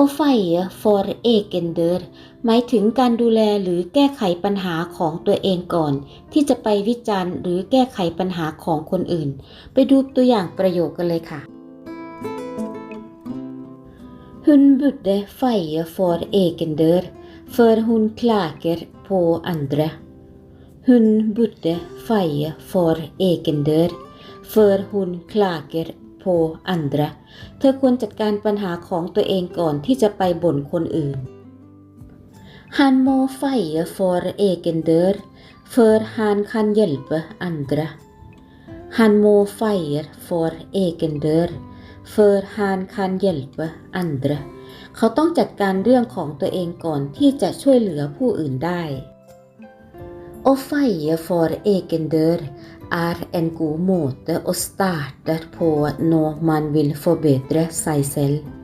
o feie for egen dør หมายถึงการดูแลหรือแก้ไขปัญหาของตัวเองก่อน ที่จะไปวิจารณ์หรือแก้ไขปัญหาของคนอื่น ไปดูตัวอย่างประโยคกันเลยค่ะ Hun burde feie for egen dør før hun klager på andre. Hun burde feie for egen dør før hun klager โพอันดระ เธอควรจัดการปัญหาของตัวเองก่อนที่จะไปบ่นคนอื่นฮันโมไฟฟอร์เอเกนเดอร์เฟอร์ฮันคันเยลป์อันดระฮันโมไฟฟอร์เอเกนเดอร์เฟอร์ฮันคันเยลป์อันดระเขาต้องจัดการเรื่องของตัวเองก่อนที่จะช่วยเหลือผู้อื่นได้ Å feie for egen dør er en god måte å starte på når man vil forbedre seg selv.